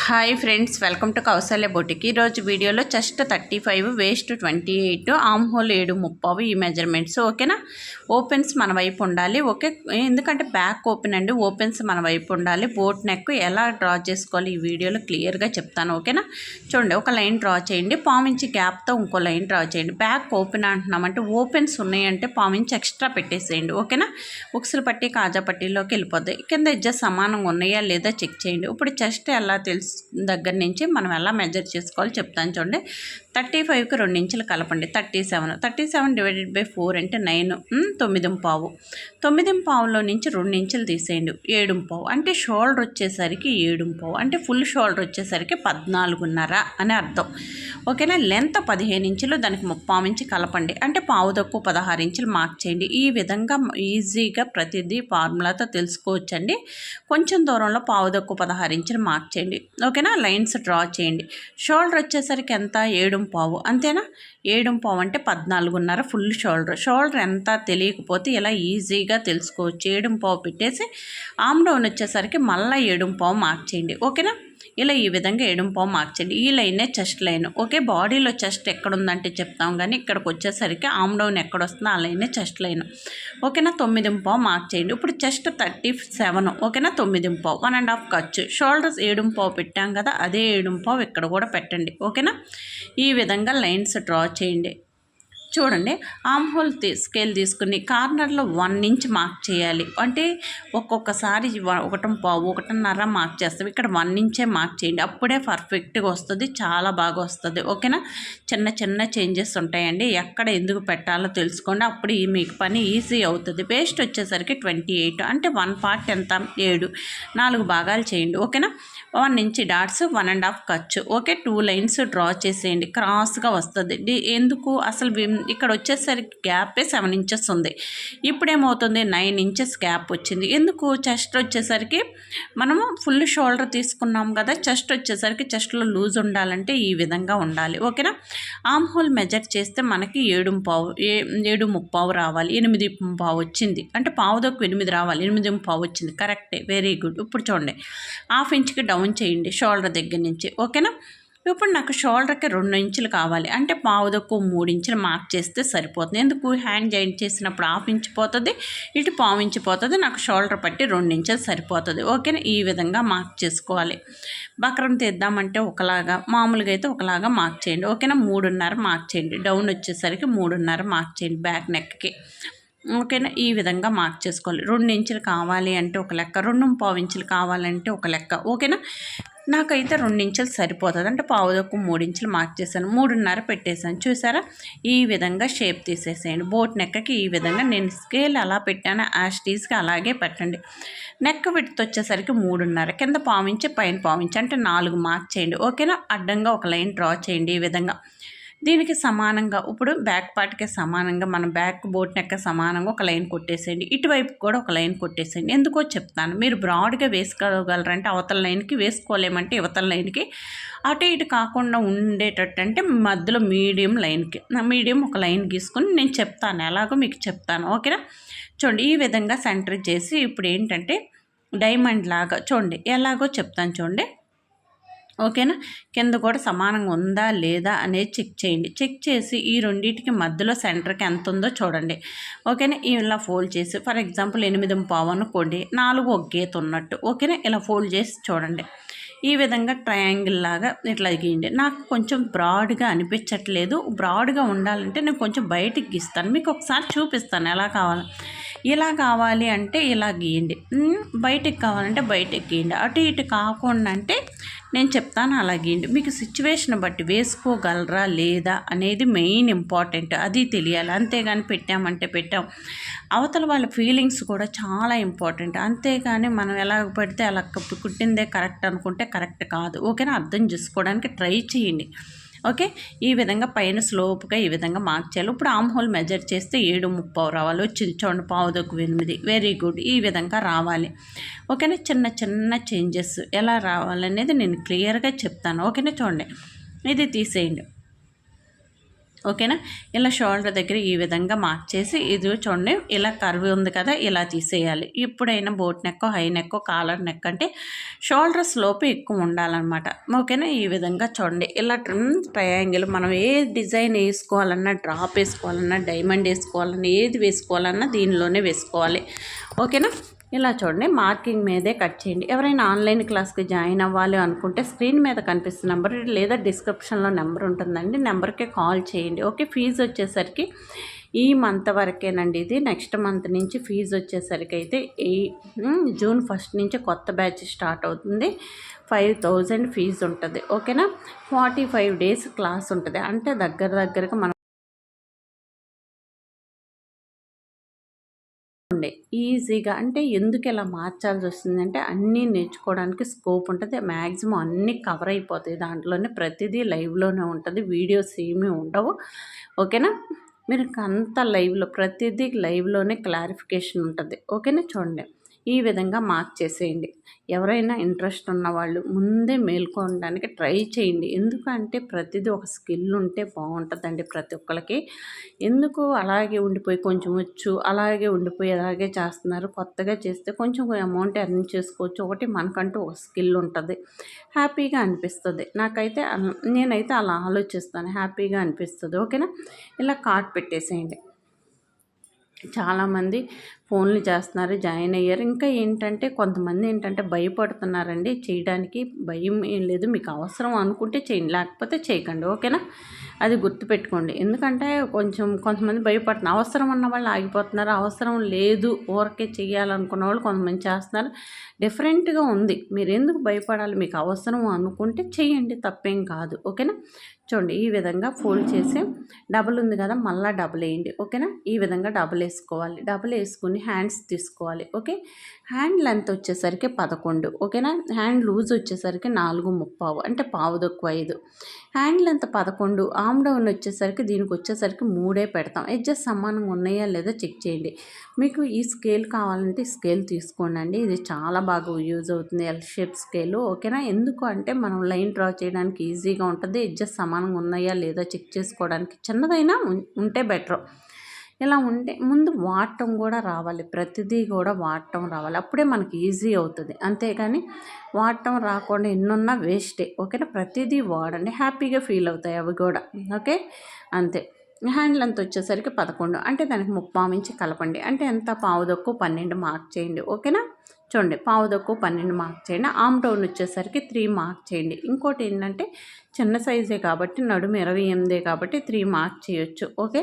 Hi friends welcome to Kaushalya boutique ఈరోజు వీడియోలో chest thirty five waist twenty eight arm hole ఏడు ముప్పావు ఈ మెజర్మెంట్స్ ఓకేనా ఓపెన్స్ మన వైపు ఉండాలి. ఓకే ఎందుకంటే బ్యాక్ ఓపెన్ అండి. ఓపెన్స్ మన వైపు ఉండాలి. బోట్ నెక్ ఎలా డ్రా చేసుకోవాలి ఈ వీడియోలో క్లియర్గా చెప్తాను. ఓకేనా చూడండి ఒక లైన్ డ్రా చేయండి. పామించి గ్యాప్తో ఇంకో లైన్ డ్రా చేయండి. బ్యాక్ ఓపెన్ అంటున్నామంటే ఓపెన్స్ ఉన్నాయంటే పామించి ఎక్స్ట్రా పెట్టేసేయండి. ఓకేనా ఉక్సులు పట్టి కాజా పట్టీలోకి వెళ్ళిపోద్ది. కింద ఎడ్జెస్ సమానంగా ఉన్నాయా లేదా చెక్ చేయండి. ఇప్పుడు చెస్ట్ ఎలా తెలుసు? దగ్గర నుంచి మనం ఎలా మెజర్ చేసుకోవాలో చెప్తాను చూడండి. థర్టీ ఫైవ్కి రెండు ఇంచులు కలపండి. Thirty seven. Thirty seven divided by four అంటే నైన్ తొమ్మిది పావు. తొమ్మిది పావులో నుంచి రెండు ఇంచులు తీసేయండి. ఏడు పావు. అంటే షోల్డర్ వచ్చేసరికి ఏడు పావు. అంటే ఫుల్ షోల్డర్ వచ్చేసరికి పద్నాలుగున్నర అని అర్థం. ఓకేనా? లెంత్ పదిహేను ఇంచులు దానికి ముప్పావు ఇంచు కలపండి. అంటే పావు తక్కువ పదహారు ఇంచులు మార్క్ చేయండి. ఈ విధంగా ఈజీగా ప్రతిదీ ఫార్ములాతో తెలుసుకోవచ్చండి. కొంచెం దూరంలో పావు తక్కువ పదహారు ఇంచులు మార్క్ చేయండి. ఓకేనా? లైన్స్ డ్రా చేయండి. షోల్డర్ వచ్చేసరికి ఎంత? ఏడు పావు అంతేనా? ఏడు పావు అంటే పద్నాలుగున్నర ఫుల్ షోల్డర్. షోల్డర్ ఎంత తెలియకపోతే ఇలా ఈజీగా తెలుసుకోవచ్చు. ఏడు పావు పెట్టేసి ఆమ్ డౌన్ వచ్చేసరికి మళ్ళీ ఏడు పావు మార్క్ చేయండి. ఓకేనా? ఇలా ఈ విధంగా ఏడు మార్క్ చేయండి. ఈ లైనే చెస్ట్ లైన్. ఓకే? బాడీలో చెస్ట్ ఎక్కడ ఉందంటే చెప్తాం కానీ ఇక్కడికి వచ్చేసరికి ఆమ్ డౌన్ ఎక్కడ వస్తుందో ఆ లైనే చెస్ట్ లైన్. ఓకేనా? తొమ్మిదింపావు మార్క్ చేయండి. ఇప్పుడు చెస్ట్ థర్టీ సెవెన్. ఓకేనా? తొమ్మిదింపావు వన్ అండ్ హాఫ్ ఖర్చు షోల్డర్స్ ఏడుంపావు పెట్టాం కదా అదే ఏడుంపావు ఇక్కడ కూడా పెట్టండి. ఓకేనా? ఈ విధంగా లైన్స్ డ్రా చేయండి. చూడండి ఆమ్ హోల్ స్కేల్ తీసుకుని కార్నర్లో వన్ ఇంచ్ మార్క్ చేయాలి. అంటే ఒక్కొక్కసారి ఒకటం పావు ఒకటిన్నర మార్క్ చేస్తాం. ఇక్కడ వన్ ఇంచే మార్క్ చేయండి. అప్పుడే పర్ఫెక్ట్గా వస్తుంది చాలా బాగా వస్తుంది. ఓకేనా చిన్న చిన్న చేంజెస్ ఉంటాయండి. ఎక్కడ ఎందుకు పెట్టాలో తెలుసుకోండి. అప్పుడు ఈ మీకు పని ఈజీ అవుతుంది. పేస్ట్ వచ్చేసరికి ట్వంటీ ఎయిట్ అంటే వన్ పార్ట్ ఎంత? ఏడు. నాలుగు భాగాలు చేయండి. ఓకేనా one inch dots one and half ఖర్చు ఓకే టూ లైన్స్ డ్రా చేసేయండి. క్రాస్గా వస్తుంది. ఎందుకు? అసలు ఇక్కడ వచ్చేసరికి గ్యాపే సెవెన్ ఇంచెస్ ఉంది. ఇప్పుడు ఏమవుతుంది నైన్ ఇంచెస్ గ్యాప్ వచ్చింది. ఎందుకు? చెస్ట్ వచ్చేసరికి మనము ఫుల్ షోల్డర్ తీసుకున్నాం కదా చెస్ట్ వచ్చేసరికి చెస్ట్లో లూజ్ ఉండాలంటే ఈ విధంగా ఉండాలి. ఓకేనా? ఆమ్ హోల్ మెజర్ చేస్తే మనకి ఏడు పావు ఏ ఏడు ముప్పావు రావాలి. ఎనిమిది పావు వచ్చింది. అంటే పావు ఎనిమిది రావాలి. ఎనిమిది పావు వచ్చింది. కరెక్టే. వెరీ గుడ్ ఇప్పుడు చూడండి. హాఫ్ ఇంచ్కి డౌన్ చేయండి. షోల్డర్ దగ్గర నుంచి. ఓకేనా? ఇప్పుడు నాకు షోల్డర్కి రెండు ఇంచులు కావాలి. అంటే పావుదకు మూడు ఇంచులు మార్క్ చేస్తే సరిపోతుంది. ఎందుకు? హ్యాండ్ జాయింట్ చేసినప్పుడు హాఫ్ ఇంచ్ పోతుంది ఇటు పావు ఇంచు పోతుంది నాకు షోల్డర్ పట్టి రెండు ఇంచులు సరిపోతుంది. ఓకేనా? ఈ విధంగా మార్క్ చేసుకోవాలి. బక్రం తీద్దామంటే ఒకలాగా మామూలుగా అయితే ఒకలాగా మార్క్ చేయండి. ఓకేనా? మూడున్నర మార్క్ చేయండి. డౌన్ వచ్చేసరికి మూడున్నర మార్క్ చేయండి బ్యాక్ నెక్కి. ఓకేనా? ఈ విధంగా మార్క్ చేసుకోవాలి. రెండు ఇంచులు కావాలి అంటే ఒక లెక్క రెండు పావు ఇంచులు కావాలంటే ఒక లెక్క. ఓకేనా? నాకైతే రెండించలు సరిపోతుంది. అంటే పావుదొక్కు మూడు ఇంచులు మార్క్ చేశాను. మూడున్నర పెట్టేశాను. చూసారా? ఈ విధంగా షేప్ తీసేసేయండి. బోట్ నెక్కకి ఈ విధంగా నేను స్కేల్ అలా పెట్టాను. యాస్టీస్కి అలాగే పెట్టండి. నెక్క విడ్త్ వచ్చేసరికి మూడున్నర. కింద పావించి పైన పావించి అంటే నాలుగు మార్క్ చేయండి. ఓకేనా? అడ్డంగా ఒక లైన్ డ్రా చేయండి ఈ విధంగా. దీనికి సమానంగా ఇప్పుడు బ్యాక్ పార్ట్కి సమానంగా మన బ్యాక్ బోట్ నెక్క సమానంగా ఒక లైన్ కొట్టేసేయండి. ఇటువైపు కూడా ఒక లైన్ కొట్టేసేయండి. ఎందుకో చెప్తాను మీరు బ్రాడ్గా వేసుకోగలరంటే అవతల లైన్కి వేసుకోలేమంటే ఇవతల లైన్కి. అటు ఇటు కాకుండా ఉండేటట్టు అంటే మధ్యలో మీడియం లైన్కి మీడియం ఒక లైన్ గీసుకుని నేను చెప్తాను ఎలాగో మీకు చెప్తాను ఓకేనా? చూడండి ఈ విధంగా సెంటర్ చేసి ఇప్పుడు ఏంటంటే డైమండ్ లాగా చూడండి ఎలాగో చెప్తాను చూడండి. ఓకేనా? కింద కూడా సమానంగా ఉందా లేదా అనేది చెక్ చేయండి. చెక్ చేసి ఈ రెండింటికి మధ్యలో సెంటర్కి ఎంత ఉందో చూడండి. ఓకేనా? ఇలా ఫోల్డ్ చేసి ఫర్ ఎగ్జాంపుల్ ఎనిమిది పావు అనుకోండి. నాలుగు ఒక గీత ఉన్నట్టు. ఓకేనా? ఇలా ఫోల్డ్ చేసి చూడండి. ఈ విధంగా ట్రయాంగిల్ లాగా ఇట్లా గీయండి. నాకు కొంచెం బ్రాడ్గా అనిపించట్లేదు. బ్రాడ్గా ఉండాలంటే నేను కొంచెం బయటికి గీస్తాను. మీకు ఒకసారి చూపిస్తాను ఎలా కావాలి. ఇలా కావాలి అంటే ఇలా గీయండి. బయటికి కావాలంటే బయటికి గీయండి. అటు ఇటు కాకుండా అంటే నేను చెప్తాను అలా గీయండి. మీకు సిచ్యువేషన్ బట్టి వేసుకోగలరా లేదా అనేది మెయిన్ ఇంపార్టెంట్. అది తెలియాలి. అంతేగాని పెట్టామంటే పెట్టాం. అవతల వాళ్ళ ఫీలింగ్స్ కూడా చాలా ఇంపార్టెంట్. అంతేగాని మనం ఎలా పడితే అలా కుట్టిందే కరెక్ట్ అనుకుంటే కరెక్ట్ కాదు. ఓకేనా? అర్థం చేసుకోవడానికి ట్రై చేయండి. ఓకే? ఈ విధంగా పైన స్లోప్గా ఈ విధంగా మార్క్ చేయాలి. ఇప్పుడు ఆమ్ హోల్ మెజర్ చేస్తే ఏడు ముప్పావు రావాలి. వచ్చింది చూడండి పావుదొక్కు ఎనిమిది. Very good. ఈ విధంగా రావాలి. ఓకేనా? చిన్న చిన్న చేంజెస్ ఎలా రావాలనేది నేను క్లియర్గా చెప్తాను. ఓకేనా? చూడండి. ఇది తీసేయండి. ఓకేనా? ఇలా షోల్డర్ దగ్గర ఈ విధంగా మార్క్ చేసి ఇది చూడండి ఇలా కర్వ్ ఉంది కదా ఇలా తీసేయాలి. ఇప్పుడైనా boat neck high neck collar neck అంటే షోల్డర్ స్లోప్ ఎక్కువ ఉండాలన్నమాట. ఓకేనా? ఈ విధంగా చూడండి. ఇలా ట్రయాంగిల్ మనం ఏ డిజైన్ వేసుకోవాలన్నా డ్రాప్ వేసుకోవాలన్నా డైమండ్ వేసుకోవాలన్నా ఏది వేసుకోవాలన్నా దీనిలోనే వేసుకోవాలి. ఓకేనా? ఇలా చూడండి మార్కింగ్ మీదే కట్ చేయండి. ఎవరైనా ఆన్లైన్ క్లాస్కి జాయిన్ అవ్వాలి అనుకుంటే స్క్రీన్ మీద కనిపిస్తున్న నెంబర్ లేదా డిస్క్రిప్షన్లో నెంబర్ ఉంటుందండి. నెంబర్కి కాల్ చేయండి. ఓకే ఫీజు వచ్చేసరికి ఈ మంత్ వరకేనండి ఇది. నెక్స్ట్ మంత్ నుంచి ఫీజు వచ్చేసరికి అయితే ఈ జూన్ ఫస్ట్ నుంచి కొత్త బ్యాచ్ స్టార్ట్ అవుతుంది. ఫైవ్ థౌజండ్ ఫీజు ఉంటుంది. ఓకేనా? ఫార్టీ ఫైవ్ డేస్ క్లాస్ ఉంటుంది. అంటే దగ్గర దగ్గరగా మనం ఈజీగా అంటే ఎందుకు ఇలా మార్చాల్సి వస్తుందంటే అన్నీ నేర్చుకోవడానికి స్కోప్ ఉంటుంది. మ్యాక్సిమం అన్నీ కవర్ అయిపోతాయి. దాంట్లోనే ప్రతిదీ లైవ్లోనే ఉంటుంది. వీడియోస్ ఏమీ ఉండవు. ఓకేనా? మీరు అంత లైవ్లో ప్రతిదీ లైవ్లోనే క్లారిఫికేషన్ ఉంటుంది. ఓకేనా? చూడండి. ఈ విధంగా మార్క్ చేసేయండి. ఎవరైనా ఇంట్రెస్ట్ ఉన్న వాళ్ళు ముందే మేల్కొనడానికి ట్రై చేయండి. ఎందుకంటే ప్రతిదీ ఒక స్కిల్ ఉంటే బాగుంటుందండి ప్రతి ఒక్కరికి ఎందుకు అలాగే ఉండిపోయి కొంచెం వచ్చు అలాగే ఉండిపోయి అలాగే చేస్తున్నారు కొత్తగా చేస్తే కొంచెం అమౌంట్ ఎర్న్ చేసుకోవచ్చు. ఒకటి మనకంటూ ఒక స్కిల్ ఉంటుంది. హ్యాపీగా అనిపిస్తుంది. నాకైతే నేనైతే అలా ఆలోచిస్తాను. హ్యాపీగా అనిపిస్తుంది. ఓకేనా? ఇలా కార్డ్ పెట్టేసేయండి. చాలామంది ఫోన్లు చేస్తున్నారు జాయిన్ అయ్యారు. ఇంకా ఏంటంటే కొంతమంది ఏంటంటే భయపడుతున్నారండి. చేయడానికి భయం ఏం లేదు. మీకు అవసరం అనుకుంటే చేయండి. లేకపోతే చేయకండి. ఓకేనా? అది గుర్తుపెట్టుకోండి. ఎందుకంటే కొంచెం కొంతమంది భయపడుతున్నారు. అవసరం ఉన్న వాళ్ళు ఆగిపోతున్నారు. అవసరం లేదు. ఊరకే చేయాలనుకున్న వాళ్ళు కొంతమంది చేస్తున్నారు. డిఫరెంట్గా ఉంది. మీరు ఎందుకు భయపడాలి? మీకు అవసరం అనుకుంటే చేయండి. తప్పేం కాదు. ఓకేనా? చూడండి ఈ విధంగా ఫోల్డ్ చేసి డబుల్ ఉంది కదా మళ్ళీ డబుల్ వేయండి ఓకేనా? ఈ విధంగా డబుల్ వేసుకోవాలి. డబుల్ వేసుకుని హ్యాండ్స్ తీసుకోవాలి ఓకే? హ్యాండ్ లెంత్ వచ్చేసరికి పదకొండు ఓకేనా? హ్యాండ్ లూజ్ వచ్చేసరికి నాలుగు ముప్పావు అంటే పావు తక్కువ ఐదు. హ్యాండ్ లెంత్ పదకొండు ఆమ్ డౌన్ వచ్చేసరికి దీనికి వచ్చేసరికి మూడే పెడతాం. ఎడ్జెస్ సమానంగా ఉన్నాయా లేదా చెక్ చేయండి. మీకు ఈ స్కేల్ కావాలంటే స్కేల్ తీసుకోండి ఇది చాలా బాగా యూజ్ అవుతుంది ఎల్ షేప్ స్కేల్ ఓకేనా? ఎందుకు అంటే మనం లైన్ డ్రా చేయడానికి ఈజీగా ఉంటుంది. ఎడ్జెస్ సమానంగా ఉన్నాయా లేదా చెక్ చేసుకోవడానికి చిన్నదైనా ఉంటే బెటర్. ఇలా ఉంటే ముందు వాడటం కూడా రావాలి. ప్రతిదీ కూడా వాడటం రావాలి. అప్పుడే మనకి ఈజీ అవుతుంది. అంతేగాని వాడటం రాకుండా ఎన్నున్నా వేస్టే. ఓకేనా? ప్రతిదీ వాడండి. హ్యాపీగా ఫీల్ అవుతాయి అవి కూడా. ఓకే? అంతే. హ్యాండ్ లెంత్ వచ్చేసరికి పదకొండు. అంటే దానికి ముప్పావు ఇంచి కలపండి. అంటే ఎంత? పావుదొక్కు పన్నెండు మార్క్ చేయండి. ఓకేనా? చూడండి. పావుదొక్కు పన్నెండు మార్క్ చేయండి. ఆమ్ డౌన్ వచ్చేసరికి త్రీ మార్క్ చేయండి. ఇంకోటి ఏంటంటే చిన్న సైజే కాబట్టి నడుము ఇరవై ఎనిమిదే కాబట్టి త్రీ మార్క్ చేయొచ్చు. ఓకే?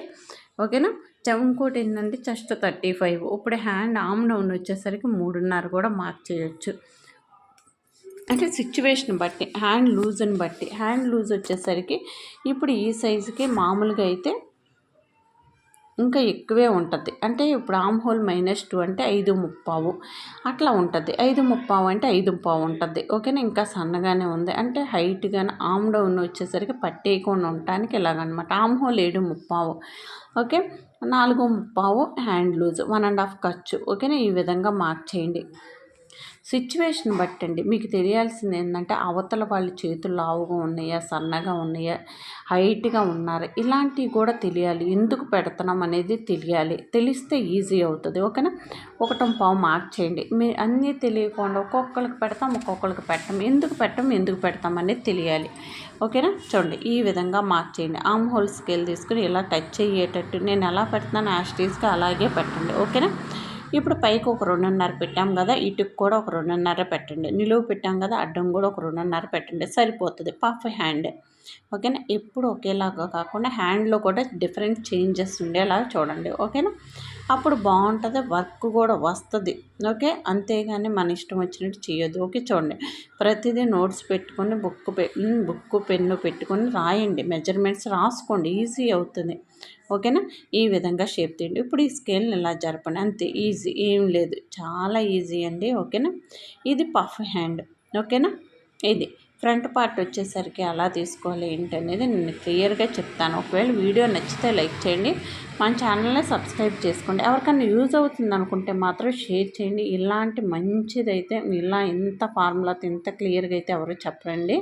ఓకేనా? ఇంకోటి ఏంటంటే జస్ట్ థర్టీ ఫైవ్. ఇప్పుడు హ్యాండ్ ఆమ్ డౌన్ వచ్చేసరికి మూడున్నర కూడా మార్క్ చేయొచ్చు. అంటే సిచ్యువేషన్ బట్టి హ్యాండ్ లూజ్ని బట్టి. హ్యాండ్ లూజ్ వచ్చేసరికి ఇప్పుడు ఈ సైజుకి మామూలుగా అయితే ఇంకా ఎక్కువే ఉంటుంది. అంటే ఇప్పుడు ఆమ్ హోల్ మైనస్ టూ అంటే ఐదు ముప్పావు. అట్లా ఉంటుంది. ఐదు ముప్పావు అంటే ఐదు ముప్పావు ఉంటుంది. ఓకేనా? ఇంకా సన్నగానే ఉంది. అంటే హైట్ కానీ ఆమ్ డౌన్ వచ్చేసరికి పట్టేయకుండా ఉండటానికి ఇలాగనమాట ఆమ్ హోల్ ఏడు ముప్పావు. ఓకే? నాలుగు ముప్పావు hand loose. One and half ఖర్చు. ఓకేనా? ఈ విధంగా మార్క్ చేయండి. సిచ్యువేషన్ బట్టండి. మీకు తెలియాల్సింది ఏంటంటే అవతల వాళ్ళ చేతులు లావుగా ఉన్నాయా సన్నగా ఉన్నాయా హైట్గా ఉన్నారు ఇలాంటివి కూడా తెలియాలి. ఎందుకు పెడుతున్నాం అనేది తెలియాలి. తెలిస్తే ఈజీ అవుతుంది. ఓకేనా? ఒకటం పావు మార్క్ చేయండి. మీ అన్నీ తెలియకుండా ఒక్కొక్కరికి పెడతాం ఒక్కొక్కరికి పెట్టాం. ఎందుకు పెట్టాం ఎందుకు పెడతాం అనేది తెలియాలి. ఓకేనా? చూడండి. ఈ విధంగా మార్క్ చేయండి. ఆమ్ హోల్ స్కేల్ తీసుకుని ఇలా టచ్ అయ్యేటట్టు. నేను ఎలా పెడుతున్నాను యాస్టీస్గా అలాగే పెట్టండి. ఓకేనా? ఇప్పుడు పైకి ఒక రెండున్నర పెట్టాం కదా ఇటుకు కూడా ఒక రెండున్నర పెట్టండి. నిలువు పెట్టాం కదా అడ్డం కూడా ఒక రెండున్నర పెట్టండి. సరిపోతుంది. Puff hand. ఓకేనా? ఎప్పుడు ఒకేలాగా కాకుండా హ్యాండ్లో కూడా డిఫరెంట్ చేంజెస్ ఉండేలా చూడండి. ఓకేనా? అప్పుడు బాగుంటుంది వర్క్ కూడా వస్తుంది. ఓకే? అంతేగాని మన ఇష్టం వచ్చినట్టు చేయొద్దు. ఓకే? చూడండి. ప్రతిదీ నోట్స్ పెట్టుకొని బుక్ పె బుక్ పెన్ను పెట్టుకొని రాయండి. మెజర్మెంట్స్ రాసుకోండి. ఈజీ అవుతుంది. ఓకేనా? ఈ విధంగా షేప్ తీయండి ఇప్పుడు ఈ స్కేల్ని ఇలా జరపండి. అంతే ఈజీ ఏం లేదు. చాలా ఈజీ అండి. ఓకేనా? ఇది పఫ్ హ్యాండ్ ఓకేనా? ఇది ఫ్రంట్ పార్ట్ వచ్చేసరికి అలా తీసుకోవాలి ఏంటనేది నేను క్లియర్గా చెప్తాను. ఒకవేళ వీడియో నచ్చితే లైక్ చేయండి. మన ఛానల్ని సబ్స్క్రైబ్ చేసుకోండి. ఎవరికైనా యూజ్ అవుతుంది అనుకుంటే మాత్రం షేర్ చేయండి. ఇలాంటి మంచిదైతే ఇలా ఇంత ఫార్ములాతో ఇంత క్లియర్గా అయితే ఎవరు చెప్పరండి.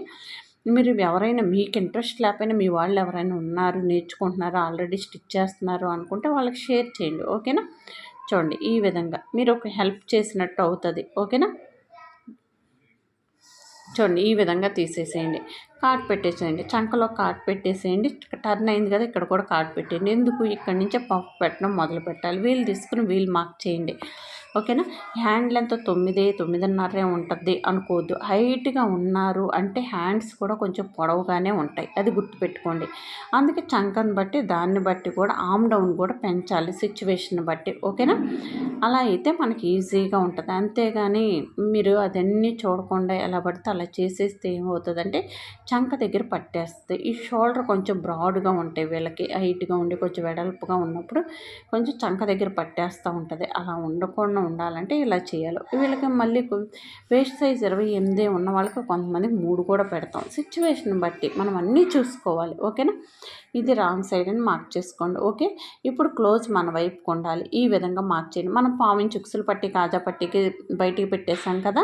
మీరు ఎవరైనా మీకు ఇంట్రెస్ట్ లేకపోయినా మీ వాళ్ళు ఎవరైనా ఉన్నారు నేర్చుకుంటున్నారు ఆల్రెడీ స్టిచ్ చేస్తున్నారు అనుకుంటే వాళ్ళకి షేర్ చేయండి ఓకేనా? చూడండి ఈ విధంగా మీరు ఒక హెల్ప్ చేసినట్టు అవుతుంది ఓకేనా? చూడండి ఈ విధంగా తీసేసేయండి కార్డ్ పెట్టేసేయండి చంకలో కార్డ్ పెట్టేసేయండి టర్న్ అయింది కదా ఇక్కడ కూడా కార్డ్ పెట్టేయండి ఎందుకు? ఇక్కడి నుంచే పఫ్ పెట్టడం మొదలు పెట్టాలి వీలు తీసుకుని వీలు మార్క్ చేయండి. ఓకేనా? హ్యాండ్ లెంత్ తొమ్మిది తొమ్మిదిన్నరే ఉంటుంది అనుకోవద్దు. హైట్గా ఉన్నారు అంటే హ్యాండ్స్ కూడా కొంచెం పొడవుగానే ఉంటాయి. అది గుర్తుపెట్టుకోండి. అందుకే చంకను బట్టి దాన్ని బట్టి కూడా ఆమ్ డౌన్ కూడా పెంచాలి సిచ్యువేషన్ బట్టి. ఓకేనా? అలా అయితే మనకి ఈజీగా ఉంటుంది. అంతేగాని మీరు అదన్నీ చూడకుండా ఎలా పడితే అలా చేసేస్తే ఏమవుతుందంటే చంక దగ్గర పట్టేస్తుంది. ఈ షోల్డర్ కొంచెం బ్రాడ్గా ఉంటాయి వీళ్ళకి. హైట్గా ఉండి కొంచెం వెడల్పుగా ఉన్నప్పుడు కొంచెం చంక దగ్గర పట్టేస్తూ ఉంటుంది. అలా ఉండకుండా ఉండాలంటే ఇలా చేయాలి. వీళ్ళకి మళ్ళీ వేస్ట్ సైజ్ ఇరవై ఎనిమిది ఉన్న వాళ్ళకి కొంతమంది మూడు కూడా పెడతాం. సిచ్యువేషన్ బట్టి మనం అన్నీ చూసుకోవాలి. ఓకేనా? ఇది రాంగ్ సైడ్ అని మార్క్ చేసుకోండి. ఓకే? ఇప్పుడు క్లోజ్ మన వైపు ఉండాలి ఈ విధంగా మార్క్ చేయండి. మనం పావించి చుక్సులు పట్టి కాజా పట్టికి బయటికి పెట్టేసాం కదా?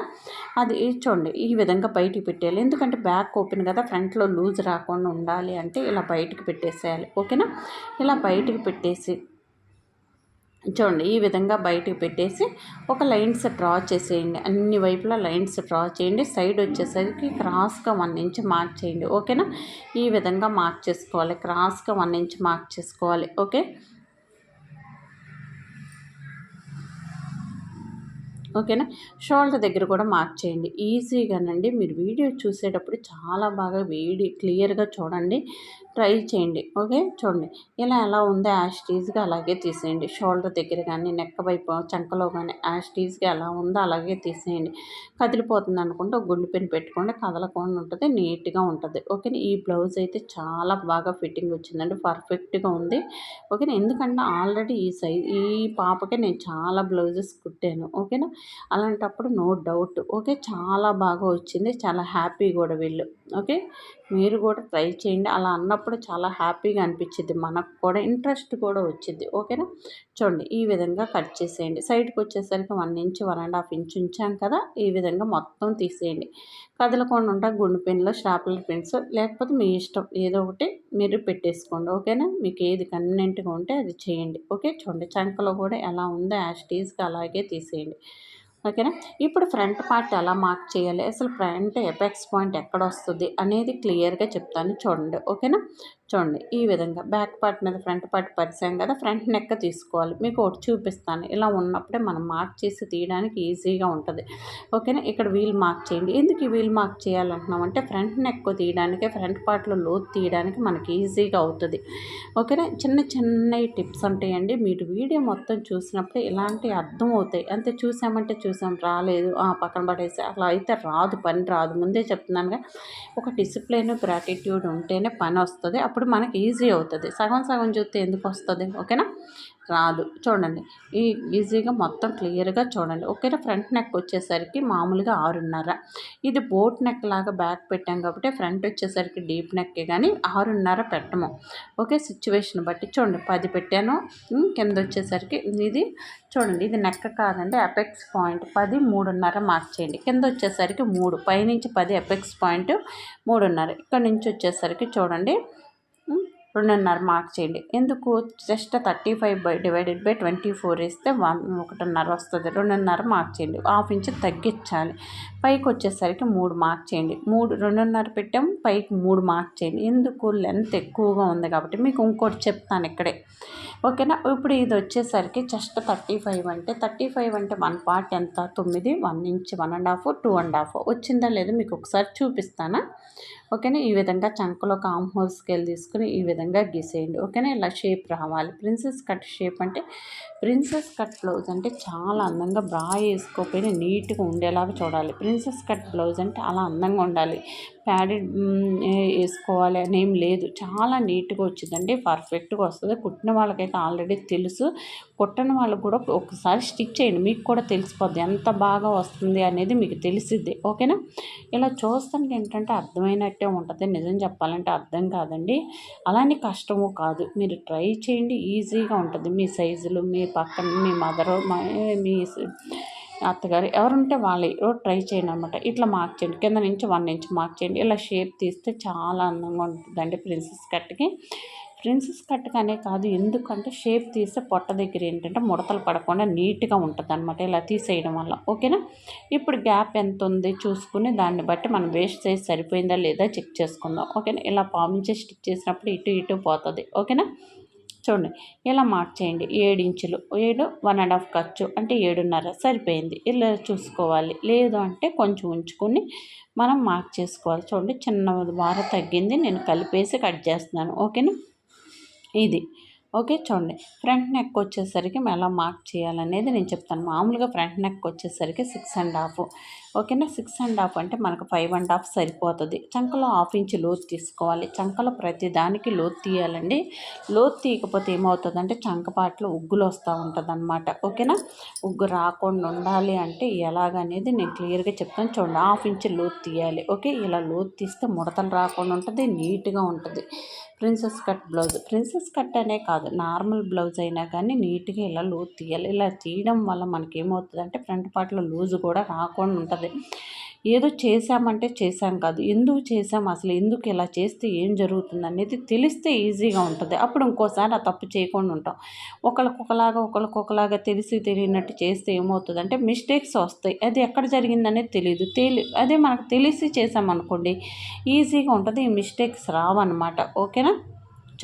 అది చూడండి. ఈ విధంగా బయటికి పెట్టేయాలి. ఎందుకంటే బ్యాక్ ఓపెన్ కదా ఫ్రంట్లో లూజ్ రాకుండా ఉండాలి అంటే ఇలా బయటికి పెట్టేసేయాలి. ఓకేనా? ఇలా బయటికి పెట్టేసి చూడండి ఈ విధంగా బయటకు పెట్టేసి ఒక లైన్స్ డ్రా చేసేయండి. అన్ని వైపులా లైన్స్ డ్రా చేయండి. సైడ్ వచ్చేసరికి క్రాస్గా వన్ ఇంచ్ మార్క్ చేయండి. ఓకేనా? ఈ విధంగా మార్క్ చేసుకోవాలి. క్రాస్గా వన్ ఇంచ్ మార్క్ చేసుకోవాలి. ఓకే? ఓకేనా? షోల్డర్ దగ్గర కూడా మార్క్ చేయండి. ఈజీగానండి. మీరు వీడియో చూసేటప్పుడు చాలా బాగా వీడియో క్లియర్గా చూడండి. ట్రై చేయండి. ఓకే? చూడండి. ఇలా ఎలా ఉందో. యాస్టీజ్గా అలాగే తీసేయండి. షోల్డర్ దగ్గర కానీ నెక్క వైపు చంకలో కానీ యాస్టీజ్గా ఎలా ఉందో అలాగే తీసేయండి. కదిలిపోతుంది అనుకుంటే ఒక గుండు పెన్ పెట్టుకోండి. కదలకుండా ఉంటుంది. నీట్గా ఉంటుంది. ఓకేనా? ఈ బ్లౌజ్ అయితే చాలా బాగా ఫిట్టింగ్ వచ్చిందండి. పర్ఫెక్ట్గా ఉంది. ఓకేనా? ఎందుకంటే ఆల్రెడీ ఈ సైజ్ ఈ పాపకే నేను చాలా బ్లౌజెస్ కుట్టాను. ఓకేనా? అలాంటప్పుడు నో డౌట్. ఓకే? చాలా బాగా వచ్చింది. చాలా హ్యాపీ కూడా వీళ్ళు. ఓకే? మీరు కూడా ట్రై చేయండి. అలా అన్నప్పుడు చాలా హ్యాపీగా అనిపించింది మనకు కూడా ఇంట్రెస్ట్ కూడా వచ్చింది ఓకేనా? చూడండి ఈ విధంగా కట్ చేసేయండి. సైడ్కి వచ్చేసరికి one inch one and half inch ఉంచాం కదా? ఈ విధంగా మొత్తం తీసేయండి. కదలకుండా ఉంటా గుండు పెన్లు షాపుల పెన్స్ లేకపోతే మీ ఇష్టం ఏదో ఒకటి మీరు పెట్టేసుకోండి. ఓకేనా? మీకు ఏది కన్వీనెంట్గా ఉంటే అది చేయండి. ఓకే? చూడండి చంకలో కూడా ఎలా ఉందో యాస్టీస్గా అలాగే తీసేయండి. ఓకేనా? ఇప్పుడు ఫ్రంట్ పార్ట్ ఎలా మార్క్ చేయాలి? అసలు ఫ్రంట్ ఎపెక్స్ పాయింట్ ఎక్కడ వస్తుంది అనేది క్లియర్గా చెప్తాను చూడండి. ఓకేనా? చూడండి ఈ విధంగా బ్యాక్ పార్ట్ మీద ఫ్రంట్ పార్ట్ పరిచాం కదా ఫ్రంట్ నెక్ తీసుకోవాలి. మీకు ఒకటి చూపిస్తాను. ఇలా ఉన్నప్పుడే మనం మార్క్ చేసి తీయడానికి ఈజీగా ఉంటుంది. ఓకేనా? ఇక్కడ వీల్ మార్క్ చేయండి. ఎందుకు ఈ వీల్ మార్క్ చేయాలంటున్నామంటే ఫ్రంట్ నెక్ తీయడానికి ఫ్రంట్ పార్ట్లో లోతు తీయడానికి మనకి ఈజీగా అవుతుంది. ఓకేనా? చిన్న చిన్న టిప్స్ ఉంటాయండి. మీరు వీడియో మొత్తం చూసినప్పుడు ఇలాంటివి అర్థం అవుతాయి. అంతే చూసామంటే చూసాం రాలేదు పక్కన పడేసి అలా అయితే రాదు పని రాదు. ముందే చెప్తున్నానుగా ఒక డిసిప్లిన్ గ్రాటిట్యూడ్ ఉంటేనే పని వస్తుంది. అప్పుడు మనకి ఈజీ అవుతుంది. సగం సగం చూస్తే ఎందుకు వస్తుంది? ఓకేనా? రాదు. చూడండి. ఈ ఈజీగా మొత్తం క్లియర్గా చూడండి. ఓకేనా ఫ్రంట్ నెక్ వచ్చేసరికి మామూలుగా ఆరున్నర. ఇది బోట్ నెక్ లాగా బ్యాక్ పెట్టాం కాబట్టి ఫ్రంట్ వచ్చేసరికి డీప్ నెక్ కానీ ఆరున్నర పెట్టము. ఓకే? సిచ్యువేషన్ బట్టి చూడండి. పది పెట్టాను. కింద వచ్చేసరికి ఇది చూడండి. ఇది నెక్ కాదండి. అపెక్స్ పాయింట్ పది మూడున్నర మార్క్ చేయండి. కింద వచ్చేసరికి మూడు. పైనుంచి పది అపెక్స్ పాయింట్ మూడున్నర. ఇక్కడ నుంచి వచ్చేసరికి చూడండి. రెండున్నర మార్క్ చేయండి. ఎందుకు? Just thirty five by divided by twenty four ఇస్తే వన్ ఒకటిన్నర వస్తుంది. రెండున్నర మార్క్ చేయండి. హాఫ్ ఇంచ్ తగ్గించాలి. పైకి వచ్చేసరికి మూడు మార్క్ చేయండి. మూడు రెండున్నర పెట్టాము పైకి మూడు మార్క్ చేయండి. ఎందుకు? లెంత్ ఎక్కువగా ఉంది కాబట్టి మీకు ఇంకోటి చెప్తాను ఇక్కడే. ఓకేనా? ఇప్పుడు ఇది వచ్చేసరికి జస్ట్ థర్టీ ఫైవ్ అంటే థర్టీ ఫైవ్ అంటే వన్ పార్ట్ ఎంత? తొమ్మిది one inch one and half two and half వచ్చిందా లేదో మీకు ఒకసారి చూపిస్తానా? ఓకేనా? ఈ విధంగా చంకలో కామ్ హోల్ స్కేల్ తీసుకుని ఈ విధంగా గీసేయండి. ఓకేనా? ఇలా షేప్ రావాలి. ప్రిన్సెస్ కట్ షేప్ అంటే ప్రిన్సెస్ కట్ బ్లౌజ్ అంటే చాలా అందంగా బ్రా వేసుకోకపోయినా నీట్గా ఉండేలాగా చూడాలి. ప్రిన్సెస్ కట్ బ్లౌజ్ అంటే అలా అందంగా ఉండాలి. ప్యాడెడ్ వేసుకోవాలి అని ఏం లేదు. చాలా నీట్గా వచ్చిందండి. పర్ఫెక్ట్గా వస్తుంది. కుట్టిన వాళ్ళకైతే ఆల్రెడీ తెలుసు. కుట్టని వాళ్ళకు కూడా ఒకసారి స్టిచ్ చేయండి. మీకు కూడా తెలిసిపోద్ది. ఎంత బాగా వస్తుంది అనేది మీకు తెలిసిద్ది. ఓకేనా? ఇలా చూస్తానికి ఏంటంటే అర్థమైనట్టు ఉంటుంది. నిజం చెప్పాలంటే అర్థం కాదండి. అలానే కష్టము కాదు. మీరు ట్రై చేయండి. ఈజీగా ఉంటుంది. మీ సైజులు మీ పక్కన మీ మదరు మీ అత్తగారు ఎవరుంటే వాళ్ళే. ట్రై చేయండి అనమాట ఇట్లా మార్క్ చేయండి. కింద నుంచి వన్ ఇంచ్ మార్క్ చేయండి. ఇలా షేప్ తీస్తే చాలా అందంగా ఉంటుందండి ప్రిన్సెస్ కట్కి. ప్రిన్సెస్ కట్గానే కాదు ఎందుకంటే షేప్ తీస్తే పొట్ట దగ్గర ఏంటంటే ముడతలు పడకుండా నీట్గా ఉంటుంది అనమాట ఇలా తీసేయడం వల్ల. ఓకేనా? ఇప్పుడు గ్యాప్ ఎంత ఉంది చూసుకుని దాన్ని బట్టి మనం వేస్ట్ సైజ్ సరిపోయిందా లేదా చెక్ చేసుకుందాం. ఓకేనా? ఇలా పామించి స్టిచ్ చేసినప్పుడు ఇటు ఇటు పోతుంది. ఓకేనా? చూడండి ఇలా మార్క్ చేయండి. ఏడు ఇంచులు. ఏడు వన్ అండ్ హాఫ్ ఖర్చు. అంటే ఏడున్నర సరిపోయింది. ఇలా చూసుకోవాలి. లేదు అంటే కొంచెం ఉంచుకొని మనం మార్క్ చేసుకోవాలి. చూడండి చిన్న వార తగ్గింది. నేను కలిపేసి కట్ చేస్తున్నాను. ఓకేనా? ఇది. ఓకే చూడండి. ఫ్రంట్ నెక్ వచ్చేసరికి ఎలా మార్క్ చేయాలనేది నేను చెప్తాను. మామూలుగా ఫ్రంట్ నెక్ వచ్చేసరికి సిక్స్ అండ్ హాఫ్ ఓకేనా? సిక్స్ అండ్ హాఫ్ అంటే మనకు ఫైవ్ అండ్ హాఫ్ సరిపోతుంది. చంకలో హాఫ్ ఇంచ్ లోతు తీసుకోవాలి. చంకలో ప్రతి దానికి లోతు తీయాలండి. లోతు తీయకపోతే ఏమవుతుందంటే చంకపాట్లు ఉగ్గులు వస్తూ ఉంటుంది ఓకేనా? ఉగ్గు రాకుండా ఉండాలి అంటే ఎలాగనేది నేను క్లియర్గా చెప్తాను. చూడండి హాఫ్ ఇంచ్ లోతు తీయాలి. ఓకే ఇలా లోతు తీస్తే ముడతలు రాకుండా ఉంటుంది నీట్గా ఉంటుంది. Princess cut blouse. Princess cut అనే కాదు నార్మల్ బ్లౌజ్ అయినా కానీ నీట్గా ఇలా లూజ్ తీయాలి ఇలా తీయడం వల్ల మనకి ఏమవుతుందంటే ఫ్రంట్ పార్ట్లో లూజ్ కూడా రాకుండా ఉంటుంది. ఏదో చేసామంటే చేసాం కాదు. ఎందుకు చేసాం అసలు ఎందుకు ఇలా చేస్తే ఏం జరుగుతుంది అనేది తెలిస్తే ఈజీగా ఉంటుంది. అప్పుడు ఇంకోసారి ఆ తప్పు చేయకుండా ఉంటాం. ఒకరికొకలాగా ఒకరికొకలాగా తెలిసి తెలియనట్టు చేస్తే ఏమవుతుంది అంటే మిస్టేక్స్ వస్తాయి. అది ఎక్కడ జరిగిందనేది తెలియదు తెలి అదే మనకు తెలిసి చేసామనుకోండి ఈజీగా ఉంటుంది. ఈ మిస్టేక్స్ రావన్నమాట. ఓకేనా?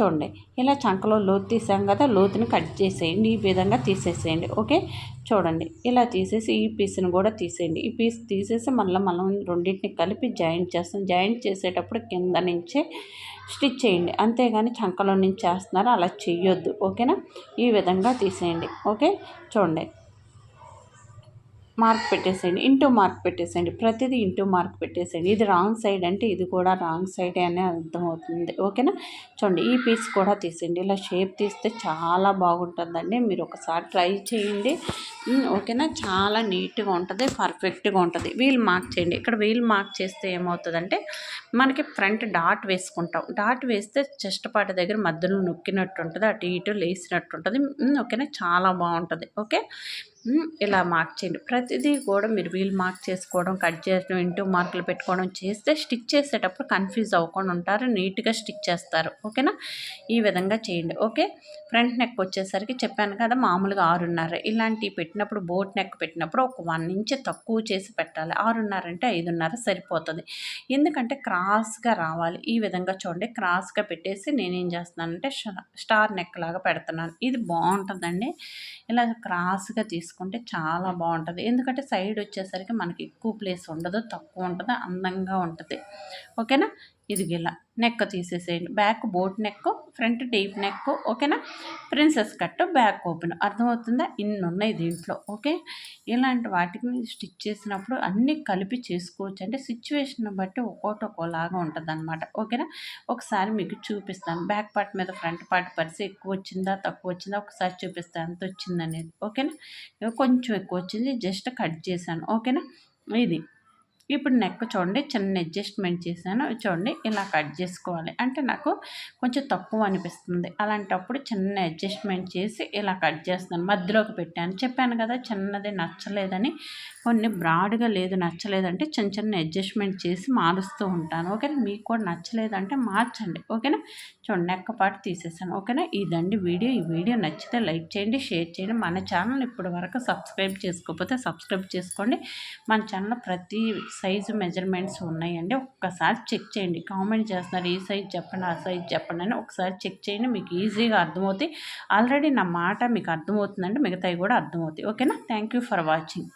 చూడండి. ఇలా చంకలో లోతు తీసాం కదా లోతుని కట్ చేసేయండి. ఈ విధంగా తీసేసేయండి. ఓకే? చూడండి. ఇలా తీసేసి ఈ పీస్ని కూడా తీసేయండి. ఈ పీస్ తీసేసి మళ్ళీ మనం రెండింటిని కలిపి జాయింట్ చేస్తాం. జాయింట్ చేసేటప్పుడు కింద నుంచే స్టిచ్ చేయండి. అంతేగాని చంకలో నుంచి చేస్తున్నారు అలా చెయ్యొద్దు. ఓకేనా? ఈ విధంగా తీసేయండి. ఓకే? చూడండి. మార్క్ పెట్టేసేయండి. ఇంటూ మార్క్ పెట్టేసేయండి. ప్రతిదీ ఇంటూ మార్క్ పెట్టేసేయండి. ఇది రాంగ్ సైడ్ అంటే ఇది కూడా రాంగ్ సైడ్ అనే అర్థమవుతుంది. ఓకేనా? చూడండి ఈ పీస్ కూడా తీసేయండి. ఇలా షేప్ తీస్తే చాలా బాగుంటుందండి. మీరు ఒకసారి ట్రై చేయండి. ఓకేనా? చాలా నీట్గా ఉంటుంది పర్ఫెక్ట్గా ఉంటుంది. వీల్ మార్క్ చేయండి. ఇక్కడ వీల్ మార్క్ చేస్తే ఏమవుతుందంటే మనకి ఫ్రంట్ డాట్ వేసుకుంటాం. డాట్ వేస్తే చెస్ట్ పాట దగ్గర మధ్యలో నొక్కినట్టు ఉంటుంది అటు ఇటు లేసినట్టు ఉంటుంది ఓకేనా? చాలా బాగుంటుంది. ఓకే? ఇలా మార్క్ చేయండి. ప్రతిదీ కూడా మీరు వీల్ మార్క్ చేసుకోవడం కట్ చేయడం ఇంటూ మార్కులు పెట్టుకోవడం చేస్తే స్టిచ్ చేసేటప్పుడు కన్ఫ్యూజ్ అవ్వకుండా ఉంటారు నీట్గా స్టిచ్ చేస్తారు. ఓకేనా? ఈ విధంగా చేయండి. ఓకే? ఫ్రంట్ నెక్ వచ్చేసరికి చెప్పాను కదా మామూలుగా ఆరున్నర. ఇలాంటివి పెట్టినప్పుడు బోట్ నెక్ పెట్టినప్పుడు ఒక వన్ ఇంచ్ తక్కువ చేసి పెట్టాలి. ఆరున్నర అంటే ఐదున్నర సరిపోతుంది. ఎందుకంటే క్రాస్గా రావాలి. ఈ విధంగా చూడండి. క్రాస్గా పెట్టేసి నేనేం చేస్తున్నానంటే స్టార్ నెక్ లాగా పెడుతున్నాను. ఇది బాగుంటుందండి. ఇలా క్రాస్గా తీసుకుంటే చాలా బాగుంటుంది. ఎందుకంటే సైడ్ వచ్చేసరికి మనకి ఎక్కువ ప్లేస్ ఉండదు తక్కువ ఉంటుంది అందంగా ఉంటుంది. ఓకేనా? ఇది ఇలా నెక్ తీసేసేయండి. Back boat neck front deep neck ఓకేనా? Princess cut back open. అర్థమవుతుందా? ఇన్ని ఉన్నాయి దీంట్లో ఓకే? ఇలాంటి వాటికి స్టిచ్ చేసినప్పుడు అన్నీ కలిపి చేసుకోవచ్చు. అంటే సిచ్యువేషన్ బట్టి ఒక్కోటి ఒక్కోలాగా ఉంటుంది అనమాట ఓకేనా? ఒకసారి మీకు చూపిస్తాను. బ్యాక్ పార్ట్ మీద ఫ్రంట్ పార్ట్ పరిసి ఎక్కువ వచ్చిందా తక్కువ వచ్చిందా? ఒకసారి చూపిస్తాను ఎంత వచ్చిందనేది ఓకేనా? కొంచెం ఎక్కువ వచ్చింది జస్ట్ కట్ చేశాను ఓకేనా? ఇది. ఇప్పుడు నెక్ చూడండి చిన్న అడ్జస్ట్మెంట్ చేశాను. చూడండి ఇలా కట్ చేసుకోవాలి. అంటే నాకు కొంచెం తక్కువ అనిపిస్తుంది. అలాంటప్పుడు చిన్న అడ్జస్ట్మెంట్ చేసి ఇలా కట్ చేస్తాను మధ్యలోకి పెట్టాను. చెప్పాను కదా చిన్నది నచ్చలేదని. కొన్ని బ్రాడ్గా లేదు నచ్చలేదంటే చిన్న చిన్న అడ్జస్ట్మెంట్ చేసి మారుస్తూ ఉంటాను. ఓకేనా? మీకు కూడా నచ్చలేదంటే మార్చండి. ఓకేనా? చూడండి నెక్క పాటు తీసేసాను. ఓకేనా? ఇదండి వీడియో. ఈ వీడియో నచ్చితే లైక్ చేయండి షేర్ చేయండి. మన ఛానల్ ఇప్పటి వరకు సబ్స్క్రైబ్ చేసుకోకపోతే సబ్స్క్రైబ్ చేసుకోండి. మన ఛానల్ ప్రతి సైజు మెజర్మెంట్స్ ఉన్నాయండి. ఒక్కసారి చెక్ చేయండి. కామెంట్ చేస్తున్నారు ఈ సైజ్ చెప్పండి ఆ సైజ్ చెప్పండి అని ఒకసారి చెక్ చేయండి. మీకు ఈజీగా అర్థమవుతాయి. ఆల్రెడీ నా మాట మీకు అర్థమవుతుందండి మిగతాయి కూడా అర్థమవుతాయి. ఓకేనా? Thank for watching.